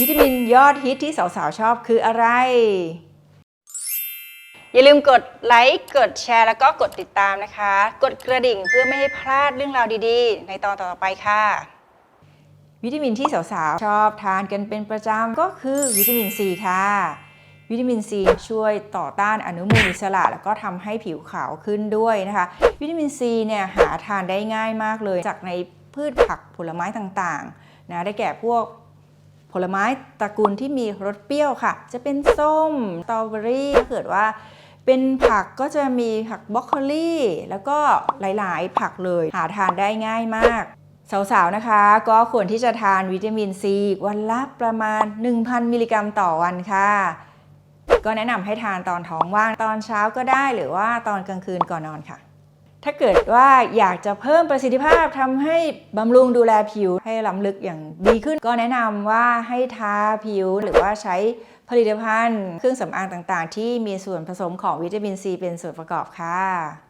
วิตามินยอดฮิตที่สาวๆ ชอบคืออะไร อย่าลืมกดไลค์ กดแชร์ แล้วก็กดติดตามนะคะ กดกระดิ่งเพื่อไม่ให้พลาดเรื่องราวดีๆ ในตอนต่อๆไปค่ะ วิตามินที่สาวๆ ชอบทานกันเป็นประจำก็คือวิตามินซีค่ะ วิตามินซีช่วยต่อต้านอนุมูลอิสระ แล้วก็ทำให้ผิวขาวขึ้นด้วยนะคะ วิตามินซีเนี่ยหาทานได้ง่ายมากเลยจากในพืชผักผลไม้ต่างๆนะได้แก่พวก ลไม้ตระกูลที่มีรสเปรี้ยวค่ะ จะเป็นส้มสตรอเบอรี่ถ้าเกิดว่าเป็นผักก็จะมีผักบรอกโคลีแล้วก็หลาย ๆ ผักเลยหาทานได้ง่ายมาก สาว ๆ นะคะ ก็ควรที่จะทานวิตามินซีวันละประมาณ 1,000 มิลลิกรัมต่อวันค่ะ ก็แนะนำให้ทานตอนท้องว่างตอนเช้าก็ได้หรือว่าตอนกลางคืนก่อนนอนค่ะ ถ้าเกิดว่าอยากจะเพิ่มประสิทธิภาพทำให้บำรุงดูแลผิวให้ล้ำลึกอย่างดีขึ้น ก็แนะนำว่าให้ทาผิวหรือว่าใช้ผลิตภัณฑ์ เครื่องสำอางต่างๆ ที่มีส่วนผสมของวิตามินซีเป็นส่วนประกอบค่ะ